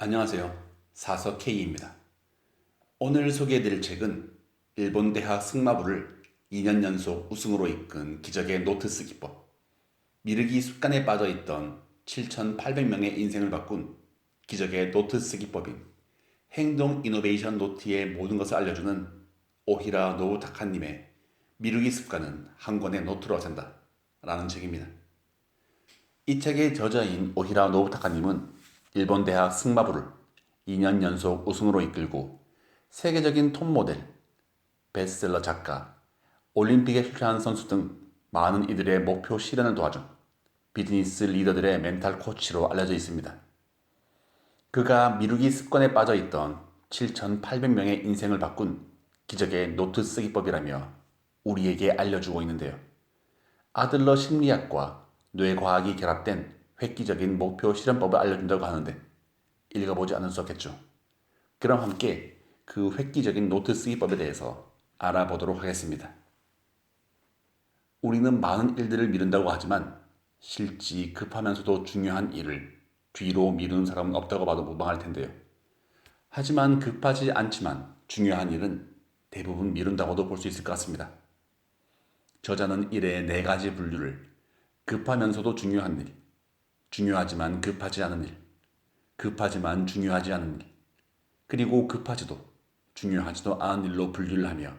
안녕하세요. 사서 K입니다. 오늘 소개해드릴 책은 일본 대학 승마부를 2년 연속 우승으로 이끈 기적의 노트 쓰기 법, 미르기 습관에 빠져있던 7,800명의 인생을 바꾼 기적의 노트 쓰기 법인 행동 이노베이션 노트의 모든 것을 알려주는 오히라 노부타카님의 미루기 습관은 한 권의 노트로 산다 라는 책입니다. 이 책의 저자인 오히라 노부타카님은 일본 대학 승마부를 2년 연속 우승으로 이끌고 세계적인 톱 모델, 베스트셀러 작가, 올림픽에 출전한 선수 등 많은 이들의 목표 실현을 도와준 비즈니스 리더들의 멘탈 코치로 알려져 있습니다. 그가 미루기 습관에 빠져 있던 7,800명의 인생을 바꾼 기적의 노트 쓰기법이라며 우리에게 알려주고 있는데요. 아들러 심리학과 뇌과학이 결합된 획기적인 목표 실현법을 알려준다고 하는데 읽어보지 않을 수 없겠죠. 그럼 함께 그 획기적인 노트 쓰기법에 대해서 알아보도록 하겠습니다. 우리는 많은 일들을 미룬다고 하지만 실지 급하면서도 중요한 일을 뒤로 미루는 사람은 없다고 봐도 무방할 텐데요. 하지만 급하지 않지만 중요한 일은 대부분 미룬다고도 볼 수 있을 것 같습니다. 저자는 일의 네 가지 분류를 급하면서도 중요한 일, 중요하지만 급하지 않은 일, 급하지만 중요하지 않은 일, 그리고 급하지도 중요하지도 않은 일로 분류를 하며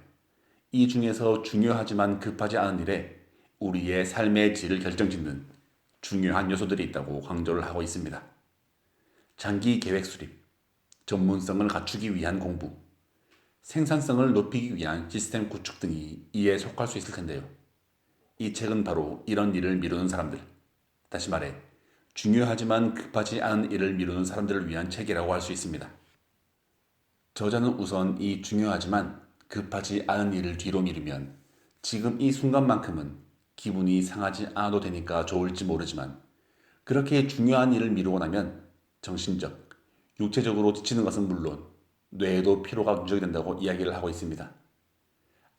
이 중에서 중요하지만 급하지 않은 일에 우리의 삶의 질을 결정짓는 중요한 요소들이 있다고 강조를 하고 있습니다. 장기 계획 수립, 전문성을 갖추기 위한 공부, 생산성을 높이기 위한 시스템 구축 등이 이에 속할 수 있을 텐데요. 이 책은 바로 이런 일을 미루는 사람들, 다시 말해 중요하지만 급하지 않은 일을 미루는 사람들을 위한 책이라고 할 수 있습니다. 저자는 우선 이 중요하지만 급하지 않은 일을 뒤로 미루면 지금 이 순간만큼은 기분이 상하지 않아도 되니까 좋을지 모르지만 그렇게 중요한 일을 미루고 나면 정신적, 육체적으로 지치는 것은 물론 뇌에도 피로가 누적이 된다고 이야기를 하고 있습니다.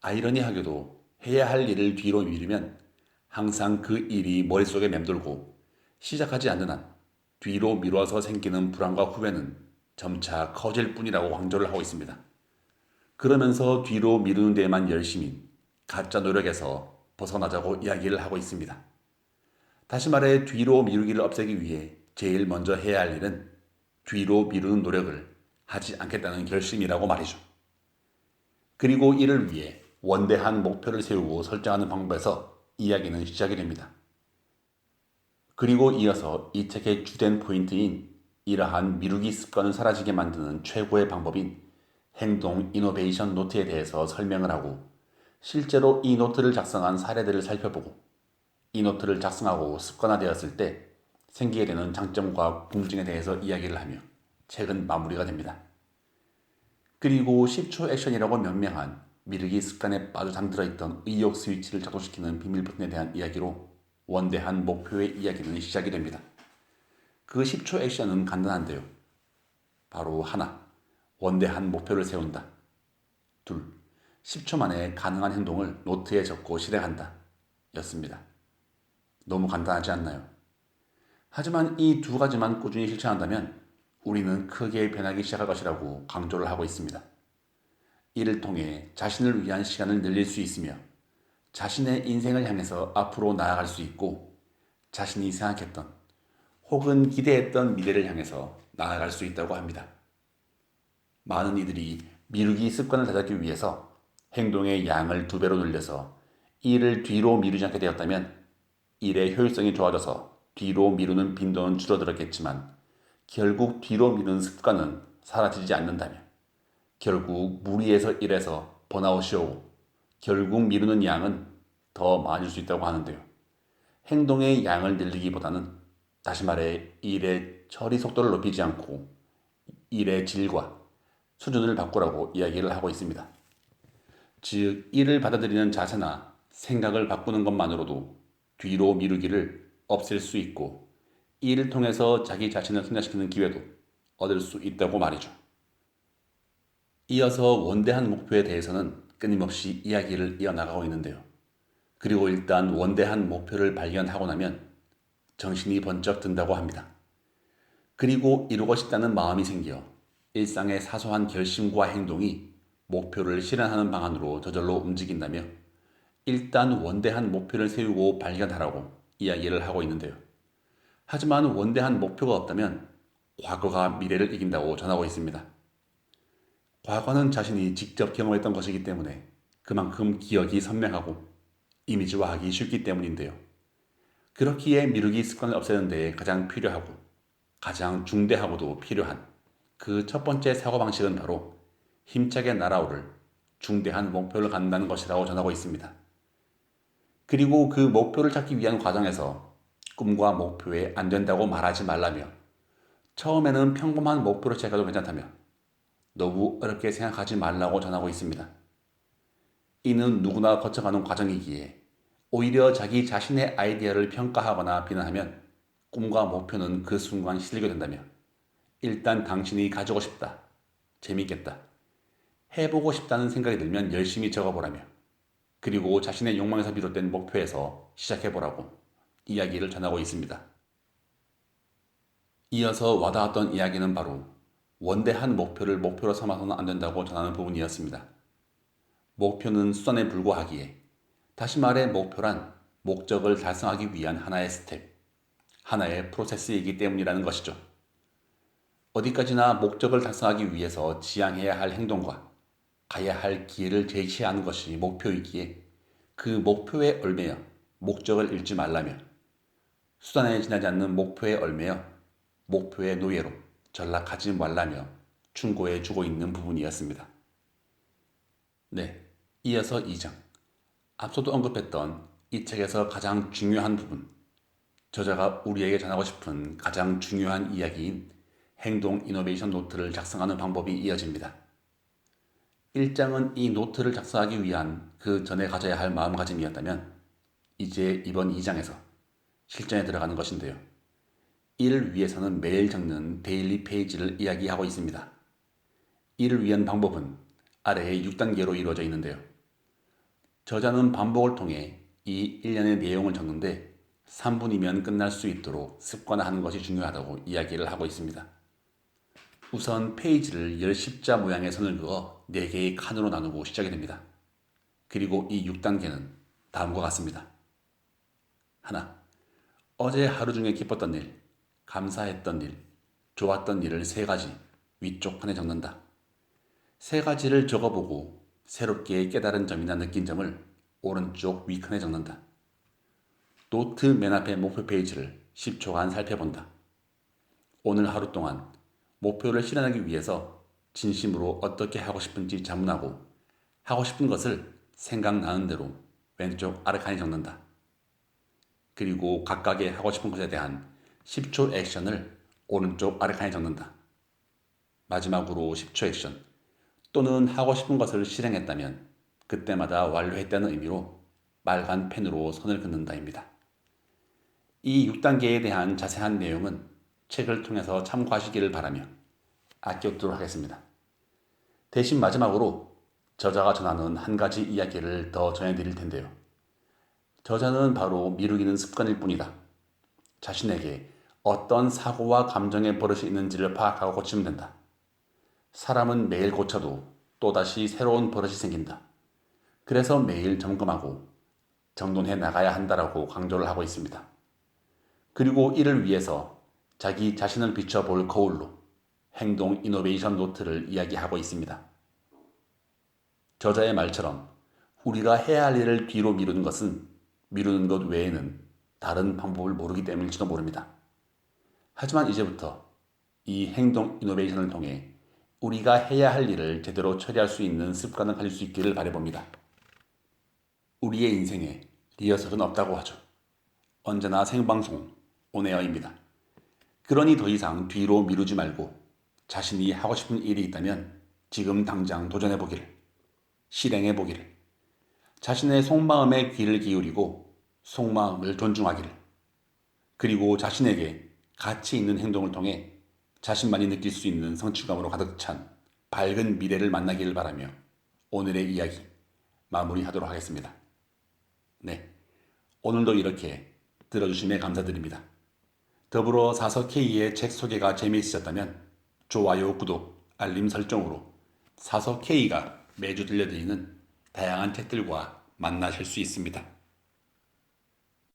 아이러니하게도 해야 할 일을 뒤로 미루면 항상 그 일이 머릿속에 맴돌고 시작하지 않는 한 뒤로 미뤄서 생기는 불안과 후회는 점차 커질 뿐이라고 강조를 하고 있습니다. 그러면서 뒤로 미루는 데에만 열심히 가짜 노력에서 벗어나자고 이야기를 하고 있습니다. 다시 말해 뒤로 미루기를 없애기 위해 제일 먼저 해야 할 일은 뒤로 미루는 노력을 하지 않겠다는 결심이라고 말이죠. 그리고 이를 위해 원대한 목표를 세우고 설정하는 방법에서 이야기는 시작이 됩니다. 그리고 이어서 이 책의 주된 포인트인 이러한 미루기 습관을 사라지게 만드는 최고의 방법인 행동 이노베이션 노트에 대해서 설명을 하고 실제로 이 노트를 작성한 사례들을 살펴보고 이 노트를 작성하고 습관화되었을 때 생기게 되는 장점과 궁증에 대해서 이야기를 하며 책은 마무리가 됩니다. 그리고 10초 액션이라고 명명한 미르기 습관에 빠져 잠들어 있던 의욕 스위치를 작동시키는 비밀 버튼에 대한 이야기로 원대한 목표의 이야기는 시작이 됩니다. 그 10초 액션은 간단한데요. 바로 하나, 원대한 목표를 세운다. 둘, 10초 만에 가능한 행동을 노트에 적고 실행한다. 였습니다. 너무 간단하지 않나요? 하지만 이 두 가지만 꾸준히 실천한다면 우리는 크게 변하기 시작할 것이라고 강조를 하고 있습니다. 이를 통해 자신을 위한 시간을 늘릴 수 있으며 자신의 인생을 향해서 앞으로 나아갈 수 있고 자신이 생각했던 혹은 기대했던 미래를 향해서 나아갈 수 있다고 합니다. 많은 이들이 미루기 습관을 다잡기 위해서 행동의 양을 두 배로 늘려서 일을 뒤로 미루지 않게 되었다면 일의 효율성이 좋아져서 뒤로 미루는 빈도는 줄어들었겠지만 결국 뒤로 미루는 습관은 사라지지 않는다면 결국 무리해서 일해서 번아웃이 오고 결국 미루는 양은 더 많을 수 있다고 하는데요. 행동의 양을 늘리기보다는 다시 말해 일의 처리 속도를 높이지 않고 일의 질과 수준을 바꾸라고 이야기를 하고 있습니다. 즉, 일을 받아들이는 자세나 생각을 바꾸는 것만으로도 뒤로 미루기를 없앨 수 있고 이를 통해서 자기 자신을 성장시키는 기회도 얻을 수 있다고 말이죠. 이어서 원대한 목표에 대해서는 끊임없이 이야기를 이어나가고 있는데요. 그리고 일단 원대한 목표를 발견하고 나면 정신이 번쩍 든다고 합니다. 그리고 이루고 싶다는 마음이 생겨 일상의 사소한 결심과 행동이 목표를 실현하는 방안으로 저절로 움직인다며 일단 원대한 목표를 세우고 발견하라고 이야기를 하고 있는데요. 하지만 원대한 목표가 없다면 과거가 미래를 이긴다고 전하고 있습니다. 과거는 자신이 직접 경험했던 것이기 때문에 그만큼 기억이 선명하고 이미지화하기 쉽기 때문인데요. 그렇기에 미루기 습관을 없애는 데 가장 필요하고 가장 중대하고도 필요한 그 첫 번째 사고방식은 바로 힘차게 날아오를 중대한 목표를 갖는다는 것이라고 전하고 있습니다. 그리고 그 목표를 찾기 위한 과정에서 꿈과 목표에 안 된다고 말하지 말라며 처음에는 평범한 목표로 시작해도 괜찮다며 너무 어렵게 생각하지 말라고 전하고 있습니다. 이는 누구나 거쳐가는 과정이기에 오히려 자기 자신의 아이디어를 평가하거나 비난하면 꿈과 목표는 그 순간 시들게 된다며 일단 당신이 가지고 싶다, 재밌겠다, 해보고 싶다는 생각이 들면 열심히 적어보라며 그리고 자신의 욕망에서 비롯된 목표에서 시작해보라고 이야기를 전하고 있습니다. 이어서 와닿았던 이야기는 바로 원대한 목표를 목표로 삼아서는 안 된다고 전하는 부분이었습니다. 목표는 수단에 불과하기에 다시 말해 목표란 목적을 달성하기 위한 하나의 스텝, 하나의 프로세스이기 때문이라는 것이죠. 어디까지나 목적을 달성하기 위해서 지향해야 할 행동과 가야 할 기회를 제시하는 것이 목표이기에 그 목표에 얽매여 목적을 잃지 말라며 수단에 지나지 않는 목표에 얽매여 목표의 노예로 전락하지 말라며 충고해 주고 있는 부분이었습니다. 네, 이어서 2장. 앞서도 언급했던 이 책에서 가장 중요한 부분, 저자가 우리에게 전하고 싶은 가장 중요한 이야기인 행동 이노베이션 노트를 작성하는 방법이 이어집니다. 1장은 이 노트를 작성하기 위한 그 전에 가져야 할 마음가짐이었다면 이제 이번 2장에서 실전에 들어가는 것인데요. 이를 위해서는 매일 적는 데일리 페이지를 이야기하고 있습니다. 이를 위한 방법은 아래의 6단계로 이루어져 있는데요. 저자는 반복을 통해 이 1년의 내용을 적는데 3분이면 끝날 수 있도록 습관화하는 것이 중요하다고 이야기를 하고 있습니다. 우선 페이지를 열 십자 모양의 선을 그어 4개의 칸으로 나누고 시작이 됩니다. 그리고 이 6단계는 다음과 같습니다. 하나, 어제 하루 중에 기뻤던 일, 감사했던 일, 좋았던 일을 세 가지 위쪽 칸에 적는다. 세 가지를 적어보고 새롭게 깨달은 점이나 느낀 점을 오른쪽 위칸에 적는다. 노트 맨 앞에 목표 페이지를 10초간 살펴본다. 오늘 하루 동안 목표를 실현하기 위해서 진심으로 어떻게 하고 싶은지 자문하고 하고 싶은 것을 생각나는 대로 왼쪽 아래칸에 적는다. 그리고 각각의 하고 싶은 것에 대한 10초 액션을 오른쪽 아래칸에 적는다. 마지막으로 10초 액션 또는 하고 싶은 것을 실행했다면 그때마다 완료했다는 의미로 빨간 펜으로 선을 긋는다입니다. 이 6단계에 대한 자세한 내용은 책을 통해서 참고하시기를 바라며 아껴두도록 하겠습니다. 대신 마지막으로 저자가 전하는 한 가지 이야기를 더 전해드릴 텐데요. 저자는 바로 미루기는 습관일 뿐이다. 자신에게 어떤 사고와 감정의 버릇이 있는지를 파악하고 고치면 된다. 사람은 매일 고쳐도 또다시 새로운 버릇이 생긴다. 그래서 매일 점검하고 정돈해 나가야 한다라고 강조를 하고 있습니다. 그리고 이를 위해서 자기 자신을 비춰볼 거울로 행동 이노베이션 노트를 이야기하고 있습니다. 저자의 말처럼 우리가 해야 할 일을 뒤로 미루는 것은 미루는 것 외에는 다른 방법을 모르기 때문일지도 모릅니다. 하지만 이제부터 이 행동 이노베이션을 통해 우리가 해야 할 일을 제대로 처리할 수 있는 습관을 가질 수 있기를 바라봅니다. 우리의 인생에 리허설은 없다고 하죠. 언제나 생방송 온에어입니다. 그러니 더 이상 뒤로 미루지 말고 자신이 하고 싶은 일이 있다면 지금 당장 도전해 보기를, 실행해 보기를, 자신의 속마음에 귀를 기울이고 속마음을 존중하기를, 그리고 자신에게 가치 있는 행동을 통해 자신만이 느낄 수 있는 성취감으로 가득 찬 밝은 미래를 만나기를 바라며 오늘의 이야기 마무리하도록 하겠습니다. 네. 오늘도 이렇게 들어주심에 감사드립니다. 더불어 사서K의 책 소개가 재미있으셨다면 좋아요, 구독, 알림 설정으로 사서K가 매주 들려드리는 다양한 책들과 만나실 수 있습니다.